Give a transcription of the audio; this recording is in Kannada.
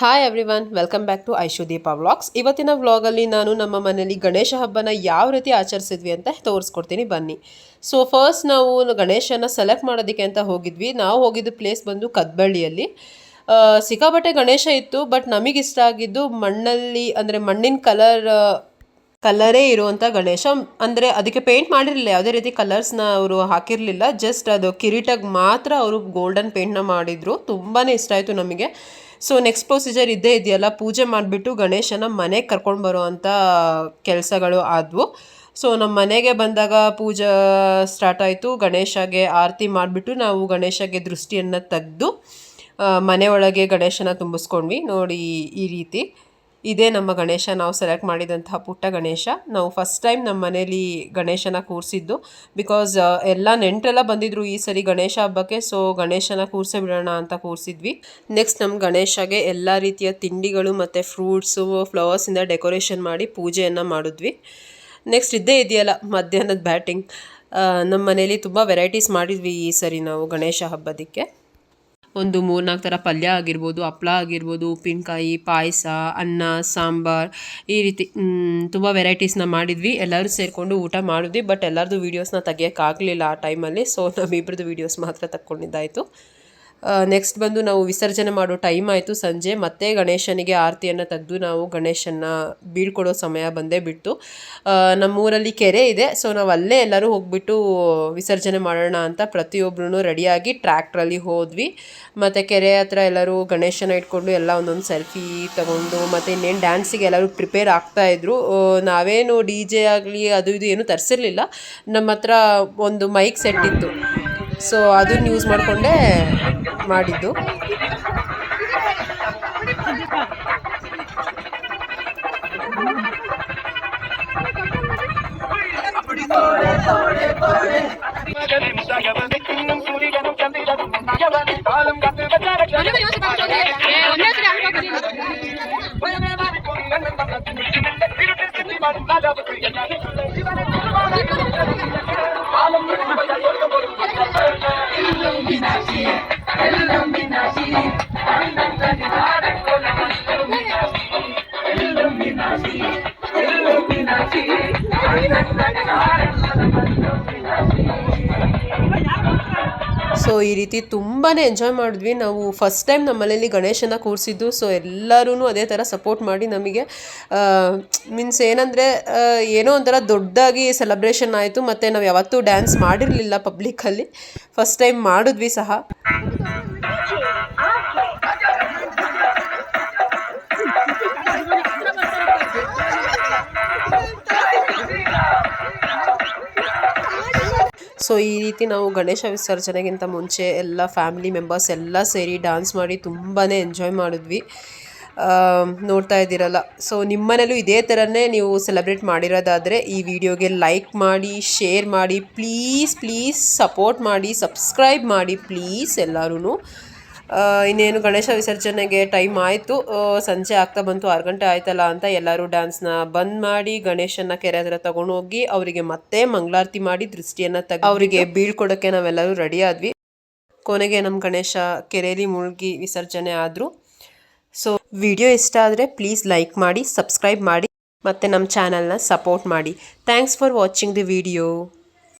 Hi every welcome back to Aishudeepa vlogs ಇವತ್ತಿನ ವ್ಲಾಗಲ್ಲಿ ನಾನು ನಮ್ಮ ಮನೆಯಲ್ಲಿ ಗಣೇಶ ಹಬ್ಬನ ಯಾವ ರೀತಿ ಆಚರಿಸಿದ್ವಿ ಅಂತ ತೋರಿಸ್ಕೊಡ್ತೀನಿ, ಬನ್ನಿ. ಸೊ ಫಸ್ಟ್ ನಾವು ಗಣೇಶನ ಸೆಲೆಕ್ಟ್ ಮಾಡೋದಕ್ಕೆ ಅಂತ ಹೋಗಿದ್ವಿ. ನಾವು ಹೋಗಿದ್ದ ಪ್ಲೇಸ್ ಬಂದು ಕದ್ಬಳ್ಳಿಯಲ್ಲಿ. ಸಿಕ್ಕಾಪಟ್ಟೆ ಗಣೇಶ ಇತ್ತು ಬಟ್ ನಮಗಿಷ್ಟ ಆಗಿದ್ದು ಮಣ್ಣಲ್ಲಿ, ಅಂದರೆ ಮಣ್ಣಿನ ಕಲರ್ ಕಲರೇ ಇರುವಂಥ ಗಣೇಶ. ಅಂದರೆ ಅದಕ್ಕೆ ಪೇಂಟ್ ಮಾಡಿರಲಿಲ್ಲ, ಯಾವುದೇ ರೀತಿ ಕಲರ್ಸ್ನ ಅವರು ಹಾಕಿರಲಿಲ್ಲ. ಜಸ್ಟ್ ಅದು ಕಿರೀಟಾಗಿ ಮಾತ್ರ ಅವರು ಗೋಲ್ಡನ್ ಪೇಂಟ್ನ ಮಾಡಿದರು. ತುಂಬಾ ಇಷ್ಟ ಆಯಿತು ನಮಗೆ. ಸೊ ನೆಕ್ಸ್ಟ್ ಪ್ರೊಸೀಜರ್ ಇದ್ದೇ ಇದೆಯಲ್ಲ, ಪೂಜೆ ಮಾಡಿಬಿಟ್ಟು ಗಣೇಶನ ಮನೆಗೆ ಕರ್ಕೊಂಡು ಬರುವಂಥ ಕೆಲಸಗಳು ಆದವು. ಸೊ ನಮ್ಮ ಮನೆಗೆ ಬಂದಾಗ ಪೂಜಾ ಸ್ಟಾರ್ಟ್ ಆಯಿತು. ಗಣೇಶಗೆ ಆರತಿ ಮಾಡಿಬಿಟ್ಟು ನಾವು ಗಣೇಶಗೆ ದೃಷ್ಟಿಯನ್ನು ತೆಗೆದು ಮನೆಯೊಳಗೆ ಗಣೇಶನ ತುಂಬಿಸ್ಕೊಂಡ್ವಿ. ನೋಡಿ ಈ ರೀತಿ. ಇದೇ ನಮ್ಮ ಗಣೇಶ ನಾವು ಸೆಲೆಕ್ಟ್ ಮಾಡಿದಂತಹ ಪುಟ್ಟ ಗಣೇಶ. ನಾವು ಫಸ್ಟ್ ಟೈಮ್ ನಮ್ಮ ಮನೇಲಿ ಗಣೇಶನ ಕೂರಿಸಿದ್ದು. ಬಿಕಾಸ್ ಎಲ್ಲ ನೆಂಟರೆಲ್ಲ ಬಂದಿದ್ರು ಈ ಸರಿ ಗಣೇಶ ಹಬ್ಬಕ್ಕೆ ಸೊ ಗಣೇಶನ ಕೂರಿಸೇ ಬಿಡೋಣ ಅಂತ ಕೂರಿಸಿದ್ವಿ. ನೆಕ್ಸ್ಟ್ ನಮ್ಮ ಗಣೇಶಗೆ ಎಲ್ಲ ರೀತಿಯ ತಿಂಡಿಗಳು ಮತ್ತು ಫ್ರೂಟ್ಸು ಫ್ಲವರ್ಸಿಂದ ಡೆಕೋರೇಷನ್ ಮಾಡಿ ಪೂಜೆಯನ್ನು ಮಾಡಿದ್ವಿ. ನೆಕ್ಸ್ಟ್ ಇದ್ದೇ ಇದೆಯಲ್ಲ, ಮಧ್ಯಾಹ್ನದ ಬ್ಯಾಟಿಂಗ್ ನಮ್ಮ ಮನೇಲಿ ತುಂಬ ವೆರೈಟೀಸ್ ಮಾಡಿದ್ವಿ ಈ ಸರಿ ನಾವು ಗಣೇಶ ಹಬ್ಬದಕ್ಕೆ. ಒಂದು ಮೂರ್ನಾಲ್ಕು ಥರ ಪಲ್ಯ ಆಗಿರ್ಬೋದು, ಹಪ್ಳ ಆಗಿರ್ಬೋದು, ಉಪ್ಪಿನಕಾಯಿ, ಪಾಯಸ, ಅನ್ನ, ಸಾಂಬಾರ್ ಈ ರೀತಿ ತುಂಬ ವೆರೈಟೀಸ್ನ ಮಾಡಿದ್ವಿ. ಎಲ್ಲರೂ ಸೇರಿಕೊಂಡು ಊಟ ಮಾಡಿದ್ವಿ ಬಟ್ ಎಲ್ಲರದು ವೀಡಿಯೋಸ್ನ ತೆಗಿಯೋಕ್ಕಾಗಲಿಲ್ಲ ಆ ಟೈಮಲ್ಲಿ ಸೊ ನಮ್ಮಿಬ್ರದ್ದು ವೀಡಿಯೋಸ್ ಮಾತ್ರ ತಕ್ಕೊಂಡಿದ್ದಾಯಿತು. ನೆಕ್ಸ್ಟ್ ಬಂದು ನಾವು ವಿಸರ್ಜನೆ ಮಾಡೋ ಟೈಮ್ ಆಯಿತು ಸಂಜೆ. ಮತ್ತೆ ಗಣೇಶನಿಗೆ ಆರತಿಯನ್ನು ತೆಗೆದು ನಾವು ಗಣೇಶನ ಬೀಳ್ಕೊಡೋ ಸಮಯ ಬಂದೇ ಬಿಟ್ಟು ನಮ್ಮೂರಲ್ಲಿ ಕೆರೆ ಇದೆ ಸೊ ನಾವು ಅಲ್ಲೇ ಎಲ್ಲರೂ ಹೋಗ್ಬಿಟ್ಟು ವಿಸರ್ಜನೆ ಮಾಡೋಣ ಅಂತ ಪ್ರತಿಯೊಬ್ಬರೂ ರೆಡಿಯಾಗಿ ಟ್ರ್ಯಾಕ್ಟ್ರಲ್ಲಿ ಹೋದ್ವಿ. ಮತ್ತು ಕೆರೆ ಹತ್ರ ಎಲ್ಲರೂ ಗಣೇಶನ ಇಟ್ಕೊಂಡು ಎಲ್ಲ ಒಂದೊಂದು ಸೆಲ್ಫಿ ತಗೊಂಡು, ಮತ್ತು ಇನ್ನೇನು ಡ್ಯಾನ್ಸಿಗೆ ಎಲ್ಲರೂ ಪ್ರಿಪೇರ್ ಆಗ್ತಾ ಇದ್ರು. ನಾವೇನು ಡಿ ಜೆ ಆಗಲಿ ಅದು ಇದು ಏನು ತರಿಸಿರ್ಲಿಲ್ಲ. ನಮ್ಮ ಹತ್ರ ಒಂದು ಮೈಕ್ ಸೆಟ್ ಇತ್ತು. ಸೊ ಅದನ್ನ ಯೂಸ್ ಮಾಡಿಕೊಂಡೇ ಮಾಡಿದ್ದು ಸೊ ಈ ರೀತಿ ತುಂಬಾ ಎಂಜಾಯ್ ಮಾಡಿದ್ವಿ. ನಾವು ಫಸ್ಟ್ ಟೈಮ್ ನಮ್ಮ ಮನೇಲಿ ಗಣೇಶನ ಕೂರಿಸಿದ್ದು. ಸೊ ಎಲ್ಲರೂ ಅದೇ ಥರ ಸಪೋರ್ಟ್ ಮಾಡಿ ನಮಗೆ ಮೀನ್ಸ್ ಏನಂದರೆ ಏನೋ ಒಂಥರ ದೊಡ್ಡದಾಗಿ ಸೆಲೆಬ್ರೇಷನ್ ಆಯಿತು. ಮತ್ತು ನಾವು ಯಾವತ್ತೂ ಡ್ಯಾನ್ಸ್ ಮಾಡಿರಲಿಲ್ಲ ಪಬ್ಲಿಕ್ಕಲ್ಲಿ ಫಸ್ಟ್ ಟೈಮ್ ಮಾಡಿದ್ವಿ ಸಹ. ಸೊ ಈ ರೀತಿ ನಾವು ಗಣೇಶ ವಿಸರ್ಜನೆಗಿಂತ ಮುಂಚೆ ಎಲ್ಲ ಫ್ಯಾಮಿಲಿ ಮೆಂಬರ್ಸ್ ಎಲ್ಲ ಸೇರಿ ಡ್ಯಾನ್ಸ್ ಮಾಡಿ ತುಂಬಾ ಎಂಜಾಯ್ ಮಾಡಿದ್ವಿ. ನೋಡ್ತಾ ಇದ್ದೀರಲ್ಲ. ಸೊ ನಿಮ್ಮನೇಲೂ ಇದೇ ಥರನೇ ನೀವು ಸೆಲೆಬ್ರೇಟ್ ಮಾಡಿರೋದಾದರೆ ಈ ವಿಡಿಯೋಗೆ ಲೈಕ್ ಮಾಡಿ, ಶೇರ್ ಮಾಡಿ, ಪ್ಲೀಸ್ ಪ್ಲೀಸ್ ಸಪೋರ್ಟ್ ಮಾಡಿ, ಸಬ್ಸ್ಕ್ರೈಬ್ ಮಾಡಿ ಪ್ಲೀಸ್ ಎಲ್ಲರೂ ಇನ್ನೇನು ಗಣೇಶ ವಿಸರ್ಜನೆಗೆ ಟೈಮ್ ಆಯಿತು. ಸಂಜೆ ಆಗ್ತಾ ಬಂತು ಆರು ಗಂಟೆ ಆಯ್ತಲ್ಲ ಅಂತ ಎಲ್ಲರೂ ಡ್ಯಾನ್ಸ್ನ ಬಂದ್ ಮಾಡಿ ಗಣೇಶನ ಕೆರೆ ಹತ್ರ ತಗೊಂಡು ಹೋಗಿ ಅವರಿಗೆ ಮತ್ತೆ ಮಂಗಳಾರತಿ ಮಾಡಿ ದೃಷ್ಟಿಯನ್ನು ತೆಗೆದು ಅವರಿಗೆ ಬೀಳ್ಕೊಡೋಕ್ಕೆ ನಾವೆಲ್ಲರೂ ರೆಡಿ ಆದ್ವಿ. ಕೊನೆಗೆ ನಮ್ಮ ಗಣೇಶ ಕೆರೆಯಲ್ಲಿ ಮುಳುಗಿ ವಿಸರ್ಜನೆ ಆದರು. ಸೊ ವಿಡಿಯೋ ಇಷ್ಟ ಆದರೆ ಪ್ಲೀಸ್ ಲೈಕ್ ಮಾಡಿ ಸಬ್ಸ್ಕ್ರೈಬ್ ಮಾಡಿ ಮತ್ತು ನಮ್ಮ ಚಾನಲ್ನ ಸಪೋರ್ಟ್ ಮಾಡಿ. Thanks for watching the video